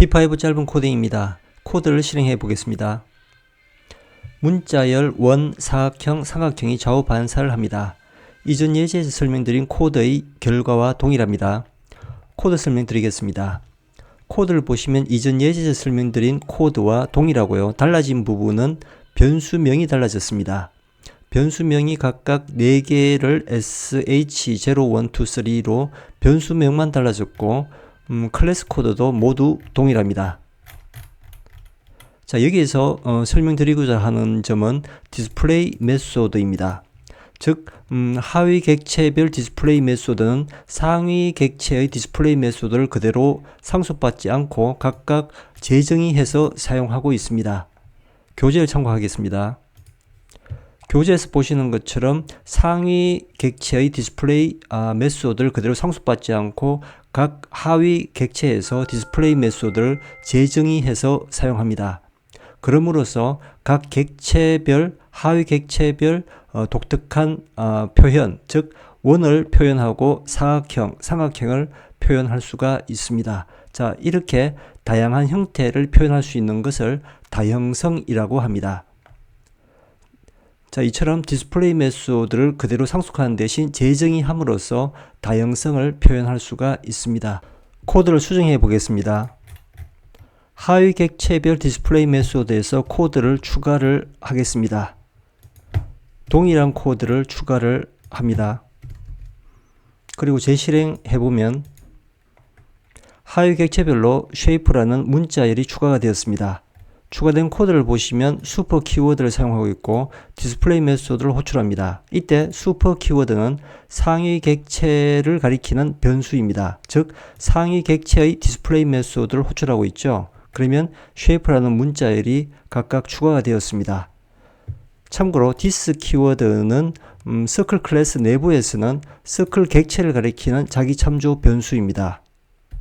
P5 짧은 코딩입니다. 코드를 실행해 보겠습니다. 문자열 원, 사각형, 삼각형이 좌우 반사를 합니다. 이전 예제에서 설명드린 코드의 결과와 동일합니다. 코드 설명드리겠습니다. 코드를 보시면 이전 예제에서 설명드린 코드와 동일하고요. 달라진 부분은 변수명이 달라졌습니다. 변수명이 각각 4개를 sh0123로 변수명만 달라졌고 음, 클래스 코드도 모두 동일합니다. 자 여기에서 어, 설명드리고자 하는 점은 디스플레이 메소드입니다. 즉 음, 하위 객체별 디스플레이 메소드는 상위 객체의 디스플레이 메소드를 그대로 상속받지 않고 각각 재정의 해서 사용하고 있습니다. 교재를 참고하겠습니다. 교재에서 보시는 것처럼 상위 객체의 디스플레이 아, 메소드를 그대로 상속받지 않고 각 하위 객체에서 디스플레이 메소드를 재정의해서 사용합니다. 그럼으로써 각 객체별 하위 객체별 어, 독특한 어, 표현 즉 원을 표현하고 사각형, 삼각형을 표현할 수가 있습니다. 자 이렇게 다양한 형태를 표현할 수 있는 것을 다형성이라고 합니다. 자, 이처럼 디스플레이 메소드를 그대로 상속하는 대신 재정의 함으로써 다양성을 표현할 수가 있습니다. 코드를 수정해 보겠습니다. 하위 객 체별 디스플레이 메소드에서 코드를 추가를 하겠습니다. 동일한 코드를 추가를 합니다. 그리고 재실행해 보면 하위 객체별로 쉐이프라는 문자열이 추가가 되었습니다. 추가된 코드를 보시면 슈퍼 키워드를 사용하고 있고 디스플레이 메소드를 호출합니다. 이때 슈퍼 키워드는 상위 객체를 가리키는 변수입니다. 즉 상위 객체의 디스플레이 메소드를 호출하고 있죠. 그러면 쉐이프라는 문자열이 각각 추가가 되었습니다. 참고로 디스 키워드는 음, 서클 클래스 내부에서는 서클 객체를 가리키는 자기 참조 변수입니다.